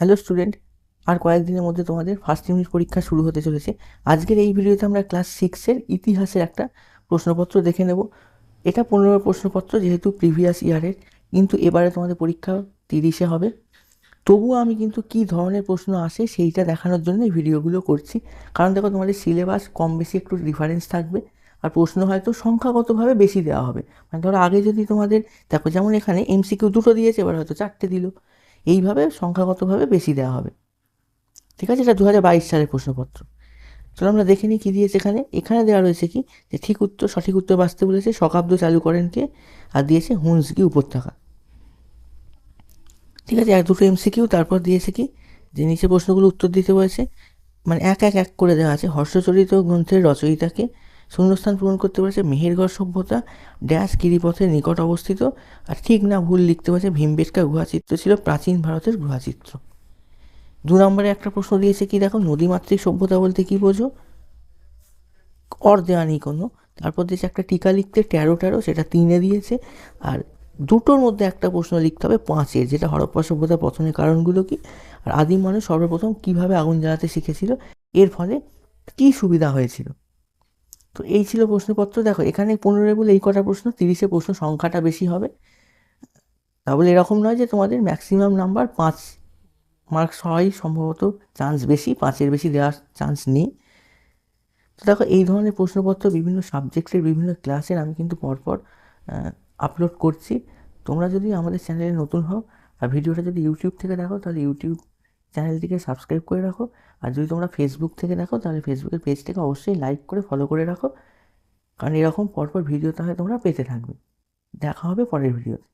Hello student আর কয়েকদিনের মধ্যে তোমাদের ফার্স্ট ইউনিট পরীক্ষা শুরু হতে চলেছে। আজকের এই ভিডিওতে আমরা ক্লাস সিক্সের ইতিহাসের একটা প্রশ্নপত্র দেখে নেব। এটা পনেরো প্রশ্নপত্র যেহেতু প্রিভিয়াস ইয়ারের কিন্তু এবারে তোমাদের পরীক্ষা তিরিশে হবে। তবুও আমি কিন্তু কী ধরনের প্রশ্ন আসে সেইটা দেখানোর জন্য ভিডিওগুলো করছি। কারণ দেখো তোমাদের সিলেবাস কম বেশি একটু ডিফারেন্স থাকবে, আর প্রশ্ন হয়তো সংখ্যাগতভাবে বেশি দেওয়া হবে। মানে ধরো আগে যদি তোমাদের, দেখো যেমন এখানে এমসিকিউ দুটো দিয়েছে, এবার হয়তো চারটে দিল। এইভাবে সংখ্যাগতভাবে বেশি দেওয়া হবে। ঠিক আছে? এটা দু হাজার বাইশ সালের প্রশ্নপত্র। চলো আমরা দেখে নিই কী দিয়েছে এখানে। এখানে দেওয়া রয়েছে কি? যে ঠিক উত্তর, সঠিক উত্তর বাঁচতে বলেছে শকাব্দ চালু করেন কে? আর দিয়েছে হুন্সগি উপত্যকা। ঠিক আছে? এক, দুটো এমসিকিউ, তারপর দিয়েছে কি? যে নিচে প্রশ্নগুলো উত্তর দিতে বলেছে। মানে এক এক এক করে দেওয়া আছে। হর্ষচরিত গ্রন্থের রচয়িতাকে শূন্যস্থান পূরণ করতে বলেছে মেহেরগড় সভ্যতা, ড্যাশ গিরিপথের নিকট অবস্থিত, আর ঠিক না ভুল লিখতে বলেছে ভীমবেটকা গুহাচিত্র ছিল প্রাচীন ভারতের গুহাচিত্র। দু নম্বরে একটা প্রশ্ন দিয়েছে কি, দেখো নদীমাতৃক সভ্যতা বলতে কি বোঝো? অর দেওয়া নেই কোনো। তারপর দিয়েছে একটা টিকা লিখতে তেরো তেরো সেটা তিনে দিয়েছে। আর দুটোর মধ্যে একটা প্রশ্ন লিখতে হবে পাঁচের, যেটা হরপ্পা সভ্যতার প্রথমে কারণগুলো কি? আর আদিম মানুষ সর্বপ্রথম কীভাবে আগুন জ্বালাতে শিখেছিল? এর ফলে কি সুবিধা হয়েছিল? তো এই ছিল প্রশ্নপত্র। দেখো, এখানে পনেরো বলে এই কটা প্রশ্ন, তিরিশে প্রশ্ন সংখ্যাটা বেশি হবে। তাহলে এরকম নয় যে তোমাদের ম্যাক্সিমাম নাম্বার পাঁচ মার্কস হওয়াই সম্ভবত চান্স বেশি, পাঁচের বেশি দেওয়ার চান্স নেই। তো দেখো, এই ধরনের প্রশ্নপত্র বিভিন্ন সাবজেক্টের বিভিন্ন ক্লাসের আমি কিন্তু পরপর আপলোড করছি। তোমরা যদি আমাদের চ্যানেলে নতুন হও, আর ভিডিওটা যদি ইউটিউব থেকে দেখো, তাহলে ইউটিউব চ্যানেলটিকে সাবস্ক্রাইব করে রাখো। আর যদি তোমরা ফেসবুক থেকে দেখো, তাহলে ফেসবুকের পেজটাকে অবশ্যই লাইক করে ফলো করে রাখো। কারণ এরকম পরপর ভিডিও তাহলে তোমরা পেতে থাকবে। দেখা হবে পরের ভিডিওতে